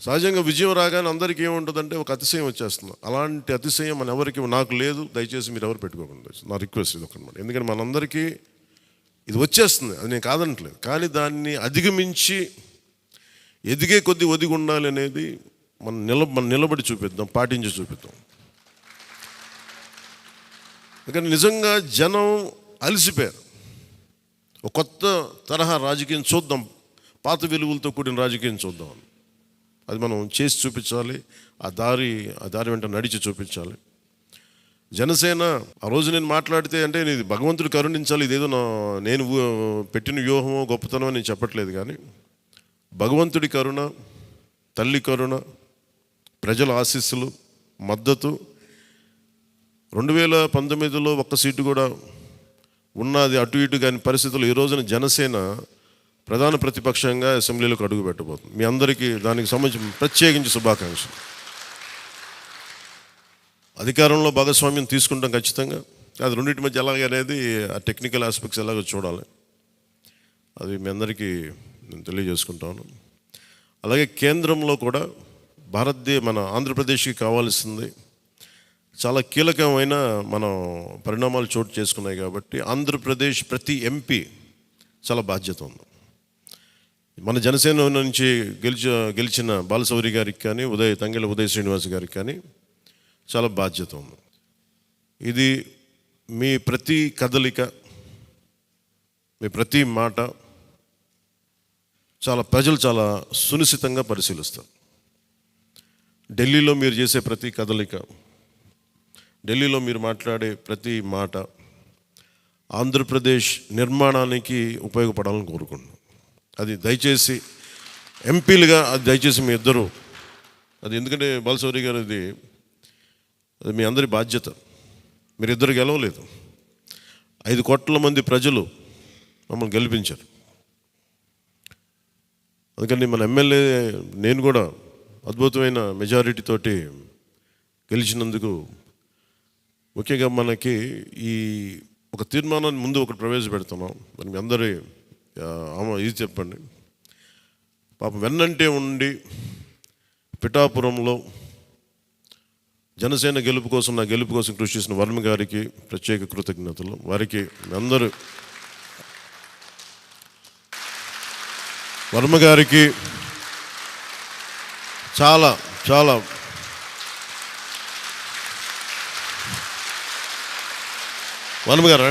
సహజంగా విజయం రాగానే అందరికీ ఏముంటుందంటే ఒక అతిశయం వచ్చేస్తుంది. అలాంటి అతిశయం మన ఎవరికి నాకు లేదు దయచేసి మీరు ఎవరు పెట్టుకోకుండా. నా రిక్వెస్ట్ ఇది ఒకనమాట ఎందుకంటే మనందరికీ ఇది వచ్చేస్తుంది అది నేను కాదనట్లేదు. కానీ దాన్ని అధిగమించి ఎదిగే కొద్దీ ఒదిగి ఉండాలి అనేది మనం నిల మనం నిలబడి చూపిద్దాం పాటించి చూపిద్దాం. ఎందుకంటే నిజంగా జనం అలసిపోయారు. ఒక కొత్త తరహా రాజకీయం చూద్దాం పాత వెలుగులతో కూడిన రాజకీయం చూద్దాం అని. అది మనం చేసి చూపించాలి. ఆ దారి ఆ దారి వెంట నడిచి చూపించాలి. జనసేన ఆ రోజు నేను మాట్లాడితే అంటే ఇది భగవంతుడు కరుణించాలి ఇదేదో నా నేను పెట్టిన వ్యూహమో గొప్పతనమో నేను చెప్పట్లేదు కానీ భగవంతుడి కరుణ తల్లి కరుణ ప్రజల ఆశీస్సులు మద్దతు రెండు వేల పంతొమ్మిదిలో ఒక్క సీటు కూడా ఉన్నది అటు ఇటు కాని పరిస్థితులు. ఈ రోజున జనసేన ప్రధాన ప్రతిపక్షంగా అసెంబ్లీలోకి అడుగు పెట్టబోతుంది. మీ అందరికీ దానికి సంబంధించి ప్రత్యేకించి శుభాకాంక్షలు. అధికారంలో భాగస్వామ్యం తీసుకుంటాం ఖచ్చితంగా. అది రెండింటి మధ్య ఎలాగ అనేది ఆ టెక్నికల్ ఆస్పెక్ట్స్ ఎలాగో చూడాలి. అది మీ అందరికీ నేను తెలియజేసుకుంటాను అలాగే కేంద్రంలో కూడా భారతదేశ మన ఆంధ్రప్రదేశ్కి కావాల్సింది. చాలా కీలకమైన మనం పరిణామాలు చోటు చేసుకున్నాయి కాబట్టి ఆంధ్రప్రదేశ్ ప్రతి ఎంపీ చాలా బాధ్యత ఉంది. మన జనసేన నుంచి గెలిచి గెలిచిన బాలశౌరి గారికి కానీ ఉదయ్ తంగెల ఉదయ్ శ్రీనివాస్ గారికి కానీ చాలా బాధ్యత ఉంది. ఇది మీ ప్రతి కదలిక మీ ప్రతి మాట చాలా ప్రజలు చాలా సునిశ్చితంగా పరిశీలిస్తారు. ఢిల్లీలో మీరు చేసే ప్రతి కదలిక ఢిల్లీలో మీరు మాట్లాడే ప్రతి మాట ఆంధ్రప్రదేశ్ నిర్మాణానికి ఉపయోగపడాలని కోరుకుంటున్నాను అది దయచేసి ఎంపీలుగా అది దయచేసి మీ ఇద్దరు అది ఎందుకంటే బాలశౌరి గారు అది అది మీ అందరి బాధ్యత. మీరిద్దరు గెలవలేదు. ఐదు కోట్ల మంది ప్రజలు మమ్మల్ని గెలిపించారు. అందుకని మన ఎమ్మెల్యే నేను కూడా అద్భుతమైన మెజారిటీతోటి గెలిచినందుకు ముఖ్యంగా మనకి ఈ ఒక తీర్మానాన్ని ముందు ఒకటి ప్రవేశపెడుతున్నాం. మరి మీ అందరి అమ్మ ఇది చెప్పండి. పాపం వెన్నంటే ఉండి పిఠాపురంలో జనసేన గెలుపు కోసం నా గెలుపు కోసం కృషి చేసిన వర్మ గారికి ప్రత్యేక కృతజ్ఞతలు. వారికి అందరూ వర్మ గారికి చాలా చాలా వర్మ గారా?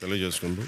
తెలియజేసుకుంటూ